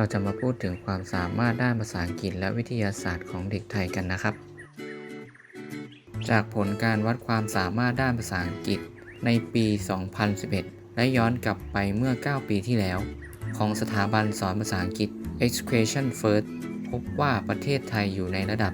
เราจะมาพูดถึงความสามารถด้านภาษาอังกฤษและวิทยาศาสตร์ของเด็กไทยกันนะครับ จากผลการวัดความสามารถด้านภาษาอังกฤษในปี 2011 และย้อนกลับไปเมื่อ 9 ปีที่แล้ว ของสถาบันสอนภาษาอังกฤษ Education First พบว่าประเทศไทยอยู่ในระดับ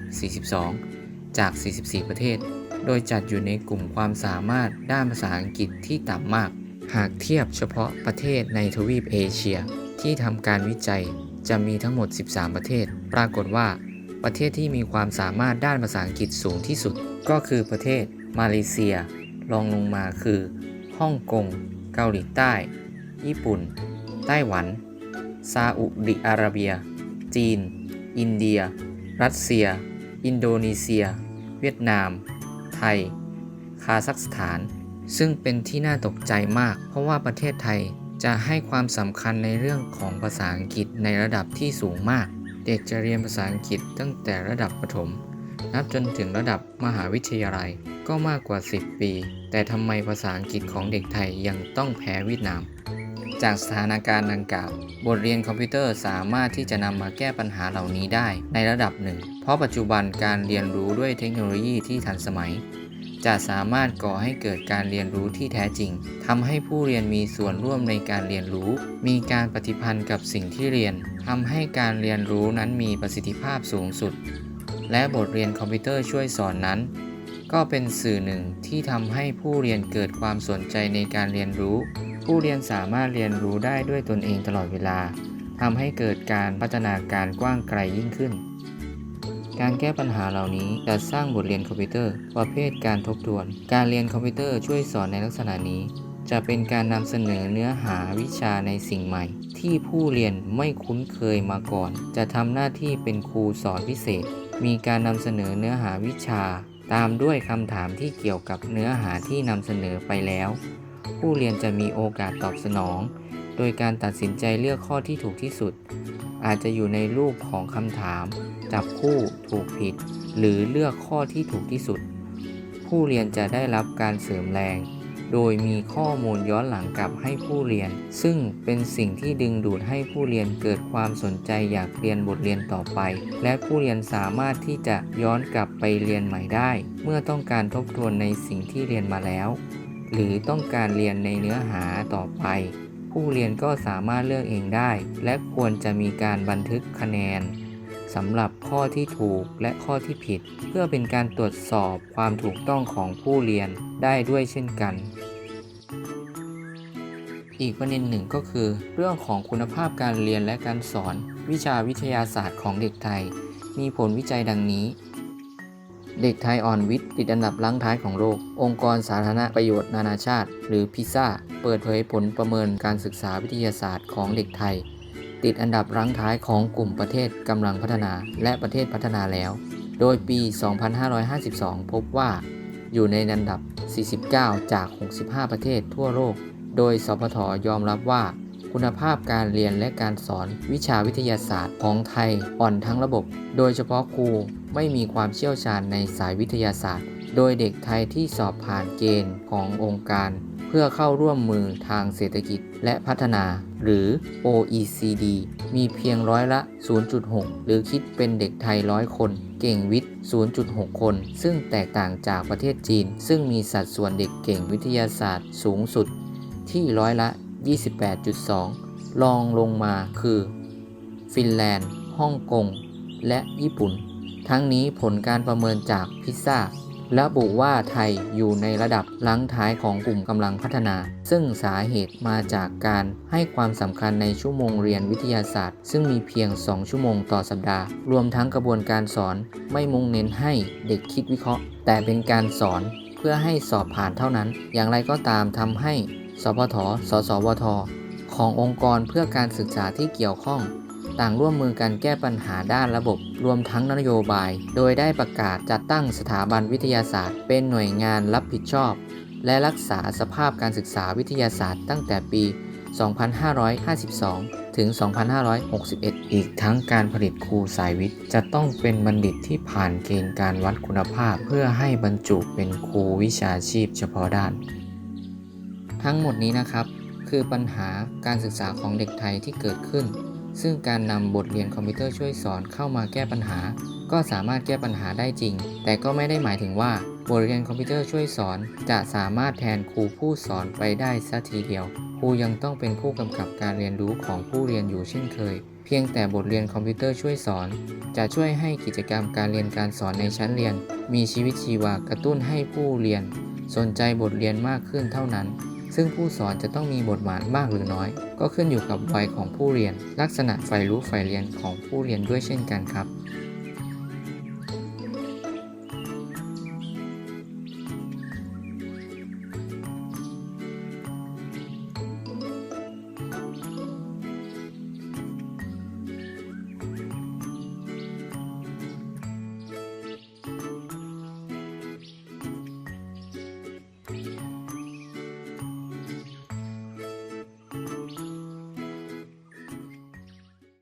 42 จาก 44 ประเทศ โดยจัดอยู่ในกลุ่มความสามารถด้านภาษาอังกฤษที่ต่ำมาก หากเทียบเฉพาะประเทศในทวีปเอเชีย ที่ทำการวิจัยจะมีทั้งหมด 13 ประเทศ ปรากฏว่าประเทศที่มีความสามารถด้านภาษาอังกฤษสูงที่สุด ก็คือประเทศมาเลเซีย รองลงมาคือฮ่องกง เกาหลีใต้ ญี่ปุ่น ไต้หวัน ซาอุดิอาระเบีย จีน อินเดีย รัสเซีย อินโดนีเซีย เวียดนาม ไทย คาซัคสถาน ซึ่งเป็นที่น่าตกใจมาก เพราะว่าประเทศไทย จะให้ความสำคัญในเรื่องของภาษาอังกฤษในระดับที่สูงมาก เด็กจะเรียนภาษาอังกฤษตั้งแต่ระดับประถม นับจนถึงระดับมหาวิทยาลัยก็มากกว่า 10 ปี แต่ทำไมภาษาอังกฤษของเด็กไทยยังต้องแพ้เวียดนาม จากสถานการณ์ดังกล่าว บทเรียนคอมพิวเตอร์สามารถที่จะนำมาแก้ปัญหาเหล่านี้ได้ในระดับหนึ่ง เพราะปัจจุบันการเรียนรู้ด้วยเทคโนโลยีที่ทันสมัย จะสามารถก่อให้เกิดการเรียนรู้ที่แท้จริงทำให้ผู้เรียนมีส่วนร่วมในการเรียนรู้ มีการปฏิพันธ์กับสิ่งที่เรียนทำให้การเรียนรู้นั้นมีประสิทธิภาพสูงสุด และบทเรียนคอมพิวเตอร์ช่วยสอนนั้น ก็เป็นสื่อหนึ่งที่ทำให้ผู้เรียนเกิดความสนใจในการเรียนรู้ ผู้เรียนสามารถเรียนรู้ได้ด้วยตนเองตลอดเวลาทำให้เกิดการพัฒนาการกว้างไกลยิ่งขึ้น การแก้ปัญหาเหล่านี้จะสร้างบทเรียนคอมพิวเตอร์ ประเภทการทบทวน การเรียนคอมพิวเตอร์ช่วยสอนในลักษณะนี้ จะเป็นการนำเสนอเนื้อหาวิชาในสิ่งใหม่ ที่ผู้เรียนไม่คุ้นเคยมาก่อน จะทำหน้าที่เป็นครูสอนพิเศษ มีการนำเสนอเนื้อหาวิชา ตามด้วยคำถามที่เกี่ยวกับเนื้อหาที่นำเสนอไปแล้ว ผู้เรียนจะมีโอกาสตอบสนอง โดยการตัดสินใจเลือกข้อที่ถูกที่สุด อาจจะอยู่ในรูปของคำถาม จับคู่ถูกผิด หรือเลือกข้อที่ถูกที่สุด ผู้เรียนจะได้รับการเสริมแรง โดยมีข้อมูลย้อนหลังกลับให้ผู้เรียน ซึ่งเป็นสิ่งที่ดึงดูดให้ผู้เรียนเกิดความสนใจอยากเรียนบทเรียนต่อไป และผู้เรียนสามารถที่จะย้อนกลับไปเรียนใหม่ได้ เมื่อต้องการทบทวนในสิ่งที่เรียนมาแล้ว หรือต้องการเรียนในเนื้อหาต่อไป ผู้เรียนก็สามารถเลือกเองได้ และควรจะมีการบันทึกคะแนนสำหรับข้อที่ถูกและข้อที่ผิด เพื่อเป็นการตรวจสอบความถูกต้องของผู้เรียนได้ด้วยเช่นกัน อีกประเด็นหนึ่งก็คือ เรื่องของคุณภาพการเรียนและการสอน วิชาวิทยาศาสตร์ของเด็กไทย มีผลวิจัยดังนี้ เด็กไทยอ่อนวิทย์ติดอันดับลังท้ายของโลก องค์กรสาธารณประโยชน์นานาชาติ หรือพิซ่า เปิดเผยผลประเมินการศึกษาวิทยาศาสตร์ของเด็กไทย ติดอันดับรังท้ายของกลุ่มประเทศกำลังพัฒนา และประเทศพัฒนาแล้ว โดยปี 2552 พบว่า อยู่ในอันดับ 49 จาก 65 ประเทศทั่วโลก โดยสพทยอมรับว่า คุณภาพการเรียนและการสอนวิชาวิทยาศาสตร์ของไทยอ่อนทั้งระบบ โดยเฉพาะครูไม่มีความเชี่ยวชาญในสายวิทยาศาสตร์ โดยเด็กไทยที่สอบผ่านเกณฑ์ขององค์การ เพื่อเข้าร่วมมือทางเศรษฐกิจและพัฒนา หรือ OECD มีเพียงร้อยละ 0.6 หรือคิดเป็นเด็กไทยร้อยคน เก่งวิทย์ 0.6 คน ซึ่งแตกต่างจากประเทศจีน ซึ่งมีสัดส่วนเด็กเก่งวิทยาศาสตร์สูงสุดที่ร้อยละ 28.2 รองลงมาคือ ฟินแลนด์ฮ่องกง และญี่ปุ่น ทั้งนี้ผลการประเมินจากพิซซ่าระบุว่าไทยอยู่ในระดับลังท้ายของกลุ่มกำลังพัฒนา ซึ่งสาเหตุมาจากการให้ความสำคัญในชั่วโมงเรียนวิทยาศาสตร์ ซึ่งมีเพียง 2 ชั่วโมงต่อสัปดาห์ รวมทั้งกระบวนการสอนไม่มุ่งเน้นให้เด็กคิดวิเคราะห์ แต่เป็นการสอนเพื่อให้สอบผ่านเท่านั้น อย่างไรก็ตามทำให้ สพท สสวท ขององค์กรเพื่อการศึกษาที่เกี่ยวข้อง ต่างร่วมมือกันแก้ปัญหาด้านระบบ รวมทั้งนโยบาย โดยได้ประกาศจัดตั้งสถาบันวิทยาศาสตร์ เป็นหน่วยงานรับผิดชอบ และรักษาสภาพการศึกษาวิทยาศาสตร์ตั้งแต่ปี 2552ถึง 2561 อีกทั้งการผลิตครูสายวิทย์ จะต้องเป็นบัณฑิตที่ผ่านเกณฑ์การวัดคุณภาพ เพื่อให้บรรจุเป็นครูวิชาชีพเฉพาะด้าน ทั้งหมดนี้นะครับคือปัญหาการศึกษาของเด็กไทยที่เกิดขึ้น ซึ่งการนำบทเรียนคอมพิวเตอร์ช่วยสอนเข้ามาแก้ปัญหา ก็สามารถแก้ปัญหาได้จริง แต่ก็ไม่ได้หมายถึงว่าบทเรียนคอมพิวเตอร์ช่วยสอน จะสามารถแทนครูผู้สอนไปได้สัทีเดียว ครูยังต้องเป็นผู้กำกับการเรียนรู้ของผู้เรียนอยู่เช่นเคย เพียงแต่บทเรียนคอมพิวเตอร์ช่วยสอน จะช่วยให้กิจกรรมการเรียนการสอนในชั้นเรียน มีชีวิตชีวากระตุ้นให้ผู้เรียน สนใจบทเรียนมากขึ้นเท่านั้น ซึ่งผู้สอนจะต้องมีบทบาทมากหรือน้อย ก็ขึ้นอยู่กับวัยของผู้เรียน ลักษณะใฝ่รู้ใฝ่เรียนของผู้เรียนด้วยเช่นกันครับ